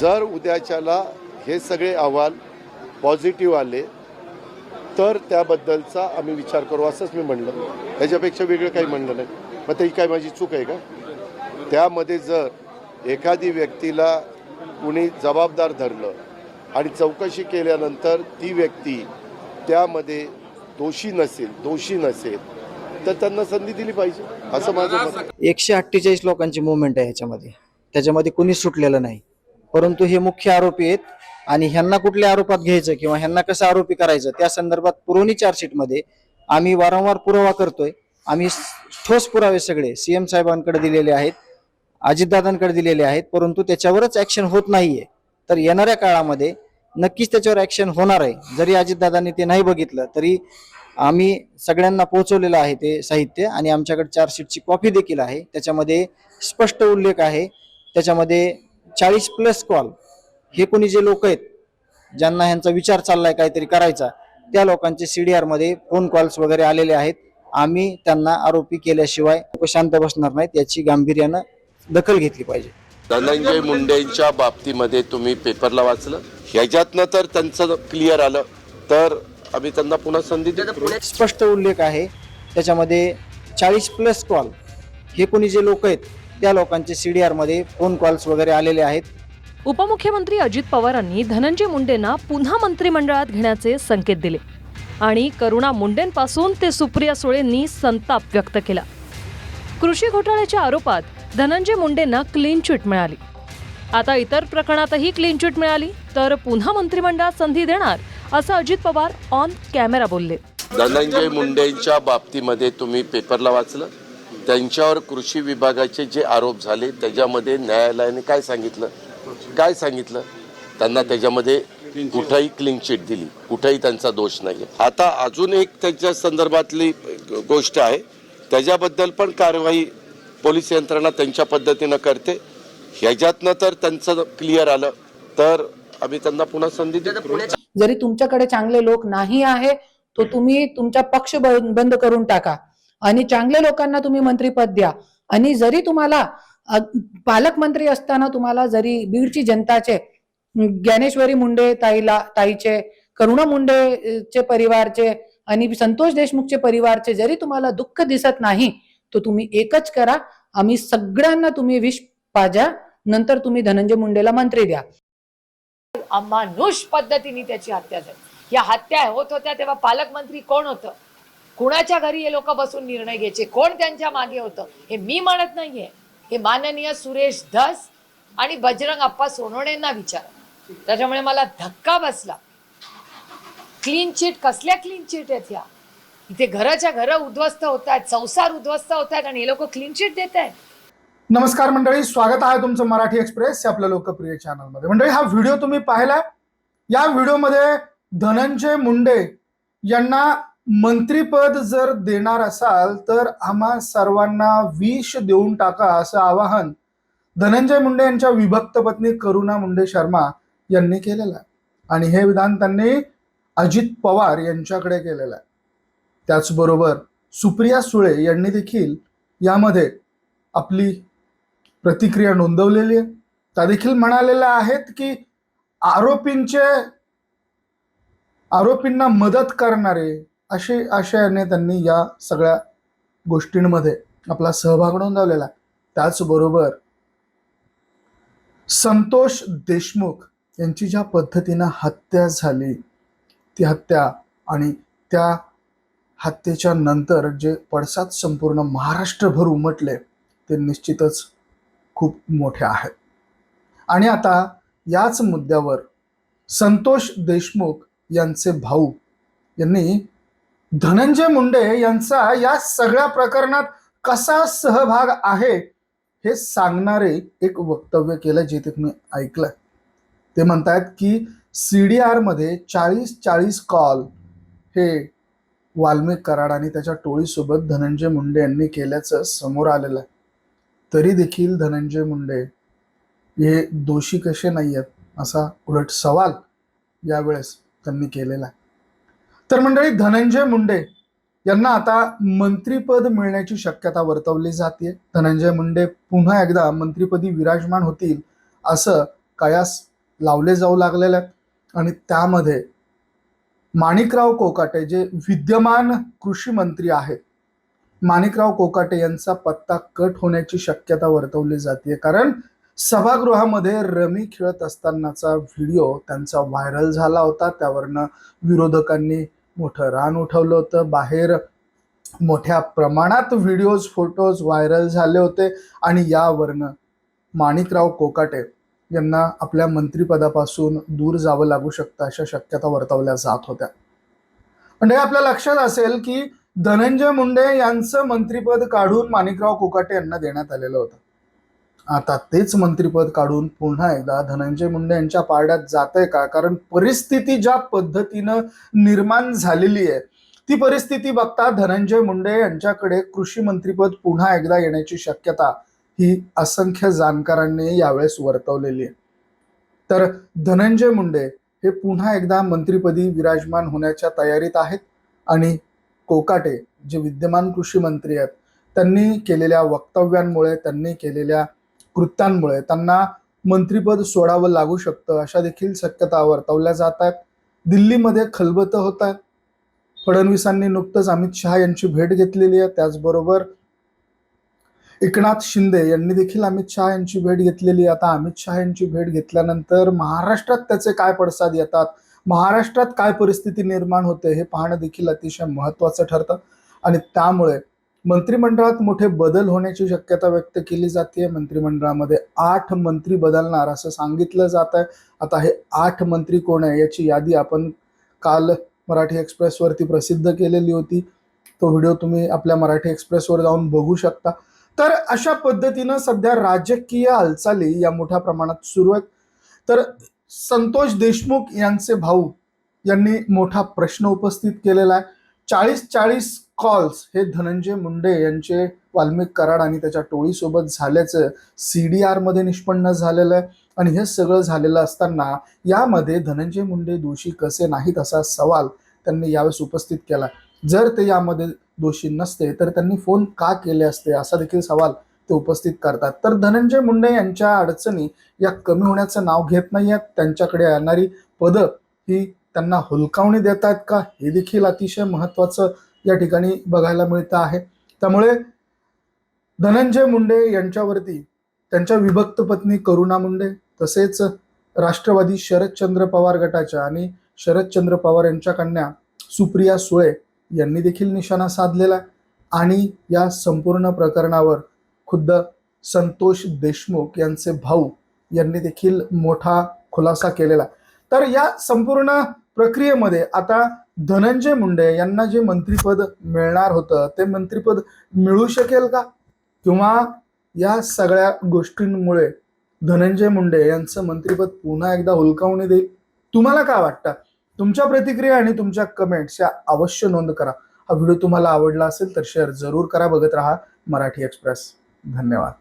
जर उद्याच्याला हे सगळे अहवाल पॉझिटिव्ह आले तर त्याबद्दलचा आम्ही विचार करू असंच मी म्हणलं. त्याच्यापेक्षा वेगळं काही म्हणलं नाही. मग ते काय माझी चूक आहे का? त्यामध्ये जर एखादी व्यक्तीला कुणी जबाबदार धरलं आणि चौकशी केल्यानंतर ती व्यक्ती त्यामध्ये दोषी नसेल दोषी नसेल तर त्यांना संधी दिली पाहिजे असं माझं एकशे अठ्ठेचाळीस लोकांची मुवमेंट आहे ह्याच्यामध्ये. त्याच्यामध्ये कुणीच सुटलेलं नाही. परंतु हे मुख्य आरोपी आहेत आणि ह्यांना कुठल्या आरोपात घ्यायचं किंवा ह्यांना कसं आरोपी करायचं त्या संदर्भात पुरवणी चार्जशीटमध्ये आम्ही वारंवार पुरावा करतोय. आम्ही ठोस पुरावे सगळे सीएम साहेबांकडे दिलेले आहेत अजितदादांकडे दिलेले आहेत परंतु त्याच्यावरच ऍक्शन होत नाहीये. तर येणाऱ्या काळामध्ये नक्कीच त्याच्यावर ऍक्शन होणार आहे. जरी अजितदादांनी ते नाही बघितलं तरी आम्ही सगळ्यांना पोहोचवलेलं आहे ते साहित्य आणि आमच्याकडे चार्जशीटची कॉपी देखील आहे. त्याच्यामध्ये स्पष्ट उल्लेख आहे. त्याच्यामध्ये चाळीस प्लस कॉल हे कोणी जे लोक आहेत ज्यांना ह्यांचा विचार चाललाय काहीतरी करायचा त्या लोकांचे सीडीआरमध्ये फोन कॉल्स वगैरे आलेले आहेत. आम्ही त्यांना आरोपी केल्याशिवाय शांत बसणार नाहीत याची गांभीर्यानं दखल घेतली पाहिजे. धनंजय मुंडेंच्या बाबतीमध्ये तुम्ही पेपरला वाचलं. ह्याच्यातनं तर त्यांचं क्लिअर आलं. तर आम्ही त्यांना पुन्हा संधी स्पष्ट उल्लेख आहे त्याच्यामध्ये चाळीस प्लस कॉल हे कोणी जे लोक आहेत त्या लोकांचे सीडीआरमध्ये फोन कॉल्स वगैरे आलेले आहेत. उपमुख्यमंत्री अजित पवारांनी धनंजय मुंडेंना पुन्हा मंत्रिमंडळात घेण्याचे संकेत दिले. आणि करुणा मुंडेंपासून ते सुप्रिया सुळेंनी संताप व्यक्त केला. कृषी घोटाळ्याच्या आरोपात धनंजय मुंडेंना क्लीन चिट मिळाली. आता इतर प्रकरणातही क्लीन चिट मिळाली तर पुन्हा मंत्रिमंडळात संधी देणार असं अजित पवार ऑन कॅमेरा बोलले. धनंजय मुंडेंच्या बाबतीमध्ये तुम्ही पेपरला वाचलं? त्यांच्यावर कृषी विभागाचे जे आरोप झाले त्याच्यामध्ये न्यायालयाने काय सांगितलं? काय सांगितलं? त्यांना त्याच्यामध्ये कुठंही क्लीन चिट दिली. कुठंही त्यांचा दोष नाही आता अजून एक त्याच्या संदर्भातली गोष्ट आहे. त्याच्याबद्दल पण कारवाई पोलीस यंत्रणा त्यांच्या पद्धतीनं करते. ह्याच्यातनं तर त्यांचं क्लिअर आलं. तर आम्ही त्यांना पुन्हा संधी देऊ. जरी तुमच्याकडे चांगले लोक नाही आहे तो तुम्ही तुमचा पक्ष बंद करून टाका. आणि चांगल्या लोकांना तुम्ही मंत्रीपद द्या. आणि जरी तुम्हाला पालकमंत्री असताना तुम्हाला जरी बीडची जनताचे ज्ञानेश्वरी मुंडे ताईला ताईचे करुणा मुंडे चे परिवारचे आणि संतोष देशमुखचे परिवारचे जरी तुम्हाला दुःख दिसत नाही तर तुम्ही एकच करा. आम्ही सगळ्यांना तुम्ही विष पाजा नंतर तुम्ही धनंजय मुंडेला मंत्री द्या. अमानुष पद्धतीने त्याची हत्या झाली. या हत्या होत होत्या तेव्हा पालकमंत्री कोण होतं? कुणाच्या घरी हे लोक बसून निर्णय घ्यायचे? कोण त्यांच्या मागे होतं? हे मी म्हणत नाहीये. हे माननीय सुरेश धस आणि बजरंग अप्पा सोनवणेंना विचार. त्याच्यामुळे मला धक्का बसला. क्लीन चिट कसल्या क्लीन चिट आहेत ह्या? इथे घराच्या घर उद्ध्वस्त होत आहेत संसार उद्ध्वस्त होत आहेत आणि हे लोक क्लीन चिट देत आहेत. नमस्कार मंडळी स्वागत आहे तुमचं मराठी एक्सप्रेस आपल्या लोकप्रिय चॅनलमध्ये मंडळी हा व्हिडिओ तुम्ही पाहिला या व्हिडिओमध्ये धनंजय मुंडे यांना मंत्रीपद जर देणार असाल तर आम्हा सर्वांना विष देऊन टाका असं आवाहन धनंजय मुंडे यांच्या विभक्त पत्नी करुणा मुंडे शर्मा यांनी केलेलं आहे. आणि हे विधान त्यांनी अजित पवार यांच्याकडे केलेलं आहे. त्याचबरोबर सुप्रिया सुळे यांनी देखील यामध्ये आपली प्रतिक्रिया नोंदवलेली आहे. त्या देखील म्हणालेल्या आहेत की आरोपींचे आरोपींना मदत करणारे असे आशयाने त्यांनी या सगळ्या गोष्टींमध्ये आपला सहभाग नोंदवलेला आहे. त्याचबरोबर संतोष देशमुख यांची ज्या पद्धतीनं हत्या झाली ती हत्या आणि त्या हत्येच्या नंतर जे पडसाद संपूर्ण महाराष्ट्रभर उमटले ते निश्चितच खूप मोठे आहेत आणि आता याच मुद्द्यावर संतोष देशमुख यांचे भाऊ यांनी धनंजय मुंडे यांचा या सगळ्या प्रकरणात कसा सहभाग आहे हे सांगणारे एक वक्तव्य केलं जे ते तुम्ही ऐकलं ते म्हणतात की सी डी आरमध्ये चाळीस चाळीस कॉल हे वाल्मिक कराड आणि त्याच्या टोळीसोबत धनंजय मुंडे यांनी केल्याचं समोर आलेलं आहे. तरी देखील धनंजय मुंडे हे दोषी कसे नाही आहेत असा उलट सवाल यावेळेस त्यांनी केलेला आहे. तर मंडळी धनंजय मुंडे यांना आता मंत्रीपद मिळण्याची शक्यता वर्तवली जाते धनंजय मुंडे पुन्हा एकदा मंत्रीपदी विराजमान होतील असं कयास लावले जाऊ लागलेले आहेत. आणि त्यामध्ये माणिकराव कोकाटे जे विद्यमान कृषी मंत्री आहेत माणिकराव कोकाटे यांचा पत्ता कट होण्याची शक्यता वर्तवली जाते कारण सभागृहामध्ये रमी खेळत असतानाचा व्हिडिओ त्यांचा व्हायरल झाला होता. त्यावरनं विरोधकांनी मोठं रान उठवलं होतं. बाहेर मोठ्या प्रमाणात व्हिडिओज फोटोज व्हायरल झाले होते. आणि यावरनं माणिकराव कोकाटे यांना आपल्या मंत्रिपदापासून दूर जावं लागू शकतं अशा शक्यता वर्तवल्या जात होत्या. म्हणजे आपल्या लक्षात असेल की धनंजय मुंडे यांचं मंत्रिपद काढून माणिकराव कोकाटे यांना देण्यात आलेलं होतं. आता तेच मंत्रिपद काढून पुन्हा एकदा धनंजय मुंडे यांच्या पारड्यात जाते का? कारण परिस्थिती ज्या पद्धतीनं निर्माण झालेली आहे ती परिस्थिती बघता धनंजय मुंडे यांच्याकडे कृषी मंत्रीपद पुन्हा एकदा येण्याची शक्यता ही असंख्य जाणकारांनी यावेळेस वर्तवलेली आहे. तर धनंजय मुंडे हे पुन्हा एकदा मंत्रीपदी विराजमान होण्याच्या तयारीत आहेत आणि कोकाटे जे विद्यमान कृषी मंत्री आहेत त्यांनी केलेल्या वक्तव्यांमुळे त्यांनी केलेल्या कृत्यांमुळे त्यांना मंत्रीपद सोडावं लागू शकतं अशा देखील शक्यता वर्तवल्या जात आहेत. दिल्लीमध्ये खलबतं होत आहेत. फडणवीसांनी नुकतंच अमित शहा यांची भेट घेतलेली आहे. त्याचबरोबर एकनाथ शिंदे यांनी देखील अमित शहा यांची भेट घेतलेली आहे. आता अमित शहा यांची भेट घेतल्यानंतर महाराष्ट्रात त्याचे काय पडसाद येतात? महाराष्ट्रात काय परिस्थिती निर्माण होते? हे पाहणं देखील अतिशय महत्त्वाचं ठरतं. आणि त्यामुळे मंत्रिमंडळात मोठे बदल होण्याची शक्यता व्यक्त केली जाते मंत्रिमंडळामध्ये आठ मंत्री बदलणार असं सांगितलं जात आहे आता हे आठ मंत्री कोण आहे याची यादी आपण काल मराठी एक्सप्रेसवरती प्रसिद्ध केलेली होती. तो व्हिडिओ तुम्ही आपल्या मराठी एक्सप्रेसवर जाऊन बघू शकता. तर अशा पद्धतीनं सध्या राजकीय हालचाली या मोठ्या प्रमाणात सुरू आहेत. तर संतोष देशमुख यांचे भाऊ यांनी मोठा प्रश्न उपस्थित केलेला आहे. चाळीस चाळीस कॉल्स हे धनंजय मुंडे यांचे वाल्मिक कराड आणि त्याच्या टोळीसोबत झाल्याचं सी डी आरमध्ये निष्पन्न झालेलं आहे. आणि हे सगळं झालेलं असताना यामध्ये धनंजय मुंडे दोषी कसे नाहीत असा सवाल त्यांनी यावेळेस उपस्थित केला. जर ते यामध्ये दोषी नसते तर त्यांनी फोन का केले असते? असा देखील सवाल ते उपस्थित करतात. तर धनंजय मुंडे यांच्या अडचणी या कमी होण्याचं नाव घेत नाही आहेत. त्यांच्याकडे येणारी पदं ही त्यांना हुलकावणी देतात का? हे देखील अतिशय महत्त्वाचं या ठिकाणी बघायला मिळतं आहे. त्यामुळे धनंजय मुंडे यांच्यावरती त्यांच्या विभक्त पत्नी करुणा मुंडे तसेच राष्ट्रवादी शरदचंद्र पवार गटाच्या आणि शरदचंद्र पवार यांच्या कन्या सुप्रिया सुळे यांनी देखील निशाणा साधलेला आणि या संपूर्ण प्रकरणावर खुद्द संतोष देशमुख यांचे भाऊ यांनी देखील मोठा खुलासा केलेला तर या संपूर्ण प्रक्रियेमध्ये आता धनंजय मुंडे यांना जे मंत्रिपद मिळणार होतं ते मंत्रिपद मिळू शकेल का? किंवा या सगळ्या गोष्टींमुळे धनंजय मुंडे यांचं मंत्रिपद पुन्हा एकदा हुलकावणी देईल? तुम्हाला काय वाटतं? तुमच्या प्रतिक्रिया आणि तुमच्या कमेंट्स या अवश्य नोंद करा. हा व्हिडिओ तुम्हाला आवडला असेल तर शेअर जरूर करा. बघत राहा मराठी एक्सप्रेस धन्यवाद.